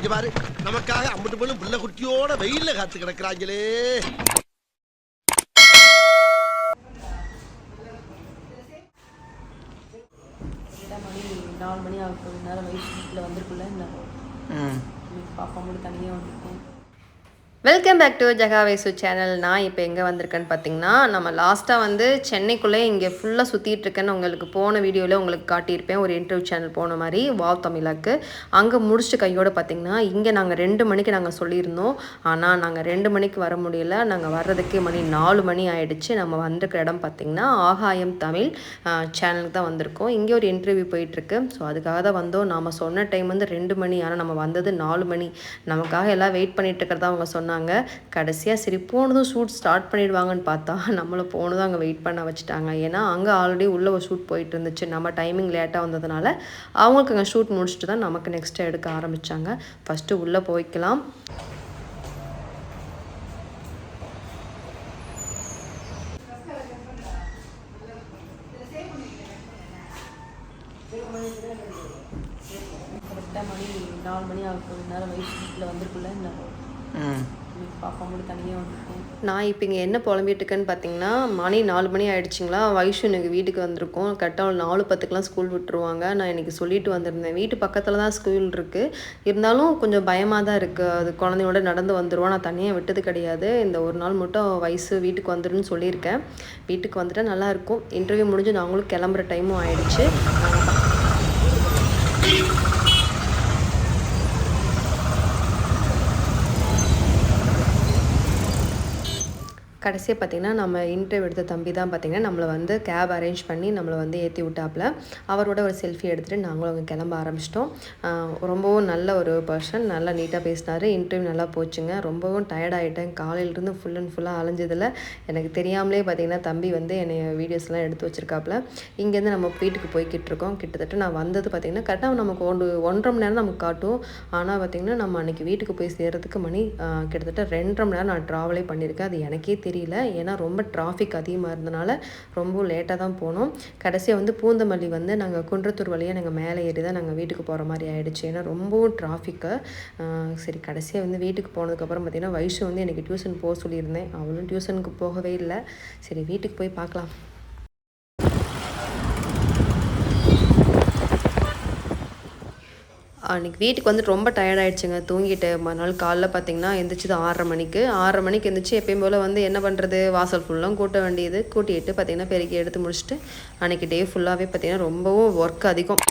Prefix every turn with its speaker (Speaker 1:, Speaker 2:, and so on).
Speaker 1: இங்க பாரு. நமக்காக அம்பட்டு பொண்ணு புள்ள குட்டியோட வெயில்ல காத்து கிடக்குறாங்களே.
Speaker 2: நாலு மணி ஆக போகுது. நேரம் வயசு வீட்டில் இன்னைக்கு பாப்பா மட்டும் தனியாக வந்திருக்கேன்
Speaker 3: வெல்கம் பேக் டு ஜகாவேசு சேனல் நான் இப்போ எங்கே வந்திருக்கேன்னு பார்த்தீங்கன்னா நம்ம லாஸ்ட்டாக வந்து சென்னைக்குள்ளே இங்கே ஃபுல்லாக சுற்றிட்டு இருக்கேன்னு உங்களுக்கு போன வீடியோவில் உங்களுக்கு காட்டியிருப்பேன். ஒரு இன்டர்வியூ சேனல் போன மாதிரி வாவ் தமிழாக்கு. அங்கே முடிச்சுட்டு கையோடு பார்த்தீங்கன்னா இங்கே நாங்கள் ரெண்டு மணிக்கு நாங்கள் சொல்லியிருந்தோம். ஆனால் நாங்கள் ரெண்டு மணிக்கு வர முடியல. நாங்கள் வர்றதுக்கு மணி நாலு மணி ஆகிடுச்சு நம்ம வந்திருக்கிற இடம் பார்த்திங்கன்னா ஆகாயம் தமிழ் சேனலுக்கு தான் வந்திருக்கோம். இங்கே ஒரு இன்டர்வியூ போயிட்டுருக்கு. ஸோ அதுக்காக தான் வந்தோம். நாம் சொன்ன டைம் வந்து ரெண்டு மணி. ஆனால் நம்ம வந்தது நாலு மணி. நமக்காக எல்லாம் வெயிட் பண்ணிகிட்டு இருக்கிறதா அவங்க சொன்னாங்க. கடைசியாக சரி போனதும் ஷூட் ஸ்டார்ட் பண்ணிடுவாங்கன்னு பார்த்தா நம்மளை போனதும் அங்கே வெயிட் பண்ண வச்சுட்டாங்க. ஏன்னா அங்கே ஆல்ரெடி உள்ள ஒரு ஷூட் போயிட்டு இருந்துச்சு. நம்ம டைமிங் லேட்டாக வந்ததுனால அவங்களுக்கு அங்கே ஷூட் முடிச்சுட்டு தான் நமக்கு நெக்ஸ்ட்டு எடுக்க ஆரம்பித்தாங்க ஃபஸ்ட்டு உள்ளே போய்க்கலாம்.
Speaker 2: கரெக்டாக மணி நாலு மணி ஆகும் நேரம் வயசு வீட்டில் வந்திருக்குல்ல இந்த பாப்பா மட்டும் தனியாக
Speaker 3: நான் இப்போ இங்கே என்ன புலம்பிட்டு இருக்கேன்னு பார்த்தீங்கன்னா மணி நாலு மணி ஆயிடுச்சுங்களா? வைஷு எனக்கு வீட்டுக்கு வந்திருக்கோம். கரெக்டாக நாலு பத்துக்கெலாம் ஸ்கூல் விட்டுருவாங்க. நான் இன்னைக்கு சொல்லிட்டு வந்திருந்தேன். வீட்டு பக்கத்தில் தான் ஸ்கூல் இருக்குது இருந்தாலும் கொஞ்சம் பயமாக தான் இருக்குது அது குழந்தையோட நடந்து வந்துடுவோம் நான் தனியாக விட்டது கிடையாது. இந்த ஒரு நாள் மட்டும் வயசு வீட்டுக்கு வந்துருன்னு சொல்லியிருக்கேன். வீட்டுக்கு வந்துட்டா நல்லாயிருக்கும் இன்டர்வியூ முடிஞ்சு நாங்களும் கிளம்புற டைமும் ஆயிடுச்சு. கடைசியாக பார்த்தீங்கன்னா நம்ம இன்டர்வியூ எடுத்த தம்பி தான் பார்த்தீங்கன்னா நம்மளை வந்து கேப் அரேஞ்ச் பண்ணி நம்மளை வந்து ஏற்றி விட்டாப்புல அவரோட ஒரு செல்ஃபி எடுத்துகிட்டு நாங்களும் அங்கே கிளம்ப ஆரம்பிச்சிட்டோம். ரொம்பவும் நல்ல ஒரு பர்சன் நல்லா நீட்டாக பேசினார். இன்டர்வியூ நல்லா போச்சுங்க. ரொம்பவும் டயர்ட் ஆகிட்டேன் காலையிலேருந்து ஃபுல் அண்ட் ஃபுல்லாக அலைஞ்சதில் எனக்கு தெரியாமலே பார்த்தீங்கன்னா தம்பி வந்து என்னை வீடியோஸ்லாம் எடுத்து வச்சுருக்காப்புல இங்கேருந்து நம்ம வீட்டுக்கு போய்கிட்டு இருக்கோம். கிட்டத்தட்ட நான் வந்தது பார்த்தீங்கன்னா கரெக்டாக நமக்கு ஒன்று ஒன்றரை மணி நேரம் நமக்கு காட்டும். ஆனால் பார்த்தீங்கன்னா நம்ம அன்றைக்கி வீட்டுக்கு போய் சேர்கிறதுக்கு மணி கிட்டத்தட்ட ரெண்டரை மணி நேரம் நான் ட்ராவலே பண்ணியிருக்கேன். அது எனக்கே தெரியல. ஏன்னா ரொம்ப டிராஃபிக் அதிகமாக இருந்தனால ரொம்ப லேட்டாக தான் போனோம். கடைசியாக வந்து பூந்தமல்லி வந்து நாங்கள் குன்றத்தூர் வழியாக நாங்கள் மேலே ஏறி தான் நாங்கள் வீட்டுக்கு போகிற மாதிரி ஆகிடுச்சு ஏன்னா ரொம்பவும் டிராஃபிக்கு சரி கடைசியாக வந்து வீட்டுக்கு போனதுக்கப்புறம் பார்த்திங்கன்னா வயசு வந்து எனக்கு டியூஷன் போக சொல்லியிருந்தேன். அவளும் டியூஷனுக்கு போகவே இல்லை. சரி வீட்டுக்கு போய் பார்க்கலாம் அன்றைக்கி வீட்டுக்கு வந்து ரொம்ப டயர்ட் ஆயிடுச்சுங்க. தூங்கிட்டு மறுநாள் காலைல பார்த்தீங்கன்னா எந்திரிச்சது ஆறரை மணிக்கு. ஆறரை மணிக்கு எந்திரிச்சு எப்பயும் போல் வந்து என்ன பண்ணுறது வாசல் ஃபுல்லாக கூட்ட வேண்டியது. கூட்டிட்டு பார்த்தீங்கன்னா பெருக்கி எடுத்து முடிச்சுட்டு அன்றைக்கி டே ஃபுல்லாகவே பார்த்தீங்கன்னா ரொம்பவும் ஒர்க் அதிகம்.